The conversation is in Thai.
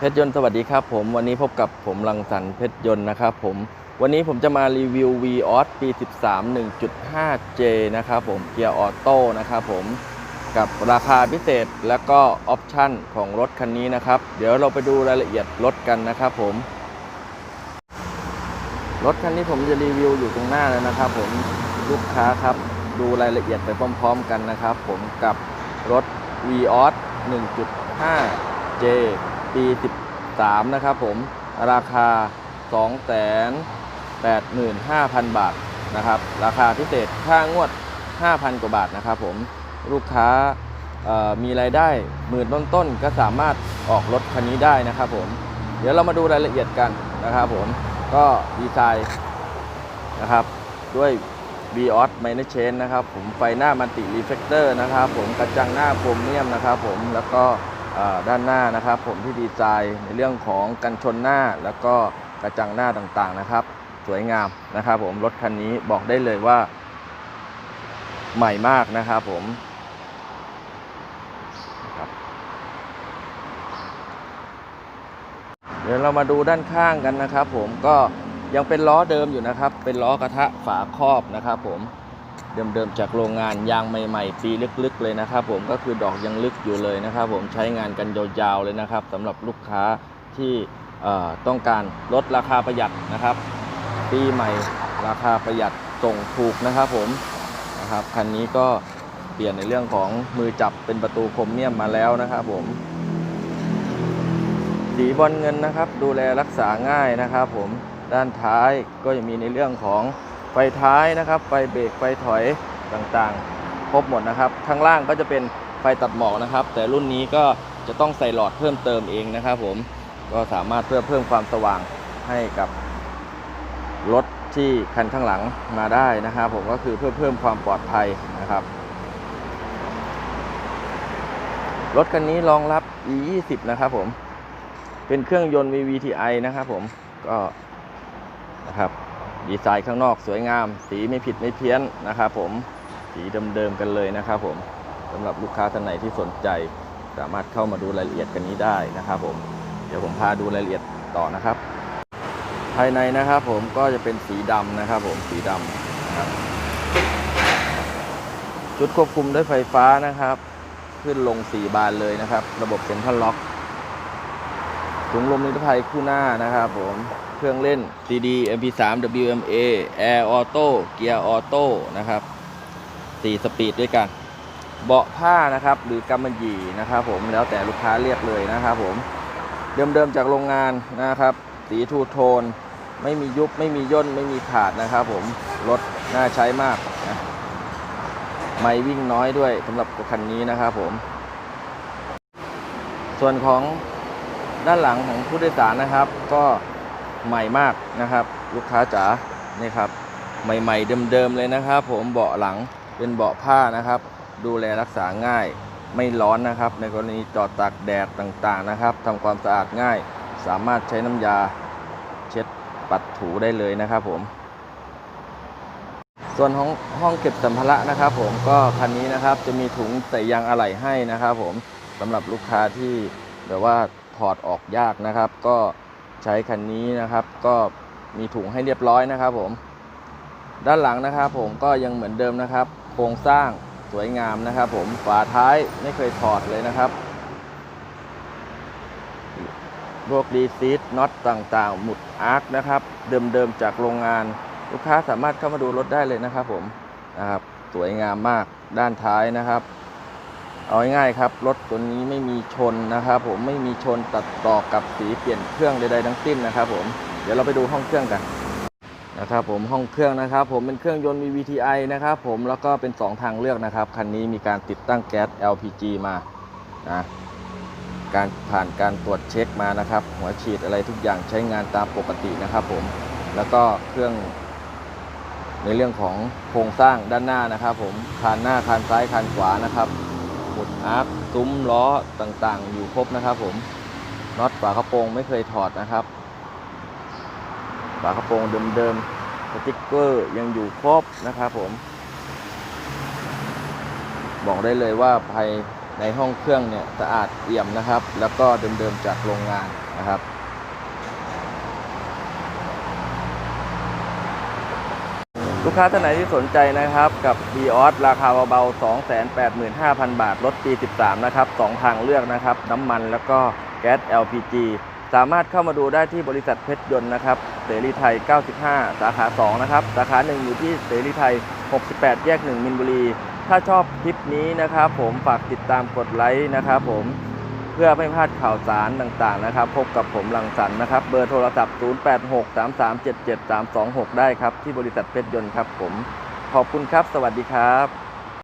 เพชรยนต์สวัสดีครับผมวันนี้พบกับผมรังสรรค์เพชรยนต์นะครับผมวันนี้ผมจะมารีวิว v ีออสปี 13 1.5J นะครับผมเกียร์ออโต้นะครับผมกับราคาพิเศษและก็ออปชั่นของรถคันนี้นะครับ เดี๋ยวเราไปดูรายละเอียดรถกันนะครับผม รถคันนี้ผมจะรีวิวอยู่ตรงหน้าแล้วนะครับผมลูกค้าครับดูรายละเอียดไปพร้อมๆกันนะครับ ผมกับรถ v ีออส 1.5J ปี 13 นะครับผมราคา 285,000 บาทนะครับ ราคาพิเศษค่างวด 5,000 กว่าบาทนะครับผมลูกค้ามีรายได้หมื่นต้นๆก็สามารถออกรถคันนี้ได้นะครับผมเดี๋ยวเรามาดูรายละเอียดกันนะครับผมก็ดีไซน์นะครับด้วย v ีออสไมเนเชนนะครับผมไฟหน้ามันติรีเฟกเตอร์นะครับผมกระจังหน้าโครเมียมนะครับผมแล้วก็ ด้านหน้านะครับผมที่ดีไซน์ในเรื่องของกันชนหน้าแล้วก็กระจังหน้าต่างๆนะครับ สวยงามนะครับ ผมรถคันนี้บอกได้เลยว่า ใหม่มากนะครับผมเดี๋ยวเรามาดูด้านข้างกันนะครับ ผมก็ยังเป็นล้อเดิมอยู่นะครับ เป็นล้อกระทะฝาครอบนะครับ ผม เดิมๆจากโรงงานยางใหม่ ๆ ปีลึกๆเลยนะครับ ผมก็คือดอกยังลึกอยู่เลยนะครับ ผมใช้งานกันยาวๆเลยนะครับสำหรับลูกค้าที่ต้องการลดราคาประหยัดนะครับ ปีใหม่ราคาประหยัดส่งถูกนะครับผมนะครับคันนี้ก็เปลี่ยนในเรื่องของมือจับเป็นประตูครเมียมมาแล้วนะครับ ผมสีบอลเงินนะครับ ดูแลรักษาง่ายนะครับ ผมด้านท้ายก็จะมีในเรื่องของ ท้ายนะครับไฟเบรกไฟถอยต่างๆ ครบหมดนะครับข้างล่างก็จะเป็นไฟตัดหมอกนะครับ แต่รุ่นนี้ก็จะต้องใส่หลอดเพิ่มเติมเองนะครับ ผมก็สามารถเพื่อเพิ่มความสว่างให้กับรถที่คันข้างหลังมาได้นะครับ ผมก็คือเพื่อเพิ่มความปลอดภัยนะครับ รถคันนี้รองรับ E20 นะครับผมเป็นเครื่องยนต์ VVTi นะครับผมก็นะครับ ดีไซน์ข้างนอกสวยงาม สีไม่ผิดไม่เพี้ยนนะครับผมสีเดิมๆกันเลยนะครับผมสำหรับลูกค้าท่านไหนที่สนใจ สามารถเข้ามาดูรายละเอียดกันนี้ได้นะครับผมเดี๋ยวผมพาดูรายละเอียดต่อนะครับ ภายในนะครับผมก็จะเป็นสีดำนะครับผมสีดำนะครับชุดควบคุมด้วยไฟฟ้านะครับ ขึ้นลง 4 บานเลยนะครับ ระบบเซ็นทรัลล็อก ถุงลมนิรภัยคู่หน้านะครับผม เครื่องเล่น CD MP3 WMA Air Auto เกียร์ออโต้นะครับ4สปีดด้วยกัน เบาะผ้านะครับ หรือกำมะหยี่นะครับผมแล้วแต่ลูกค้าเรียกเลยนะครับผม เดิมๆจากโรงงานนะครับ สีทูโทน ไม่มียุบไม่มีย่นไม่มีขาดนะครับผม รถน่าใช้มากนะไม่วิ่งน้อยด้วยสำหรับคันนี้นะครับผม ส่วนของ ด้านหลังของผู้โดยสารนะครับ ก็ใหม่มากนะครับ ลูกค้าจ๋านี่ครับ ใหม่ๆเดิมๆเลยนะครับ ผมเบาะหลังเป็นเบาะผ้านะครับ ดูแลรักษาง่ายไม่ร้อนนะครับ ในกรณีจอดตากแดดต่างๆนะครับทำความสะอาดง่าย สามารถใช้น้ำยาเช็ดปัดถูได้เลยนะครับผม ส่วนของห้องเก็บสัมภาระนะครับ ผมก็คันนี้นะครับจะมีถุงใส่ยางอะไหล่ให้นะครับ ผมสำหรับลูกค้าที่แบบว่า ถอดออกยากนะครับ ก็ใช้คันนี้นะครับ ก็มีถุงให้เรียบร้อยนะครับผม ด้านหลังนะครับผมก็ยังเหมือนเดิมนะครับ โครงสร้างสวยงามนะครับผมฝาท้ายไม่เคยถอดเลยนะครับพวกดีซีดน็อตต่างๆ หมุดอาร์คนะครับ เดิมๆจากโรงงาน ลูกค้าสามารถเข้ามาดูรถได้เลยนะครับผมนะครับสวยงามมากด้านท้ายนะครับ เอาง่ายๆครับ รถตัวนี้ไม่มีชนนะครับผมไม่มีชนตัดต่อกับสีเปลี่ยนเครื่องใดๆทั้งสิ้นนะครับผมเดี๋ยวเราไปดูห้องเครื่องกันนะครับผมห้องเครื่องนะครับ ผมเป็นเครื่องยนต์ VVTi นะครับผมแล้วก็เป็น 2 ทางเลือกนะครับคันนี้มีการติดตั้งแก๊ส LPG มานะการผ่านการตรวจเช็คมานะครับ หัวฉีดอะไรทุกอย่างใช้งานตามปกตินะครับผมแล้วก็เครื่อง ในเรื่องของโครงสร้างด้านหน้านะครับ ผมคานหน้าคานซ้ายคานขวานะครับ หมุดอาร์คซุ้มล้อต่างๆ อยู่ครบนะครับผมน็อตฝากระโปรงไม่เคยถอดนะครับ ฝากระโปรงเดิมๆสติ๊กเกอร์ยังอยู่ครบนะครับผม บอกได้เลยว่าภายในห้องเครื่องเนี่ยสะอาดเอี่ยมนะครับ แล้วก็เดิมๆจากโรงงานนะครับ ลูกค้าท่านไหนที่สนใจนะครับกับ b ีออสราคาเบาๆ 285,000 บาท รถปี 13 นะครับสองทางเลือกนะครับ น้ำมันแล้วก็แก๊ส LPG สามารถเข้ามาดูได้ที่บริษัทเพชรยนต์นะครับเสรีไทย 95 สาขา 2 นะครับ สาขา 1 อยู่ที่เสรีไทย 68 แยก 1 มินบุรี ถ้าชอบคลิปนี้นะครับผมฝากติดตามกดไลค์นะครับผม พื่อไม่พลาดข่าวสารต่างๆนะครับ พบกับผมลังสรรนะครับ เบอร์โทรศัพท์ 0863377326 ได้ครับ ที่บริษัทเพชรยนต์ครับผม ขอบคุณครับ สวัสดีครับ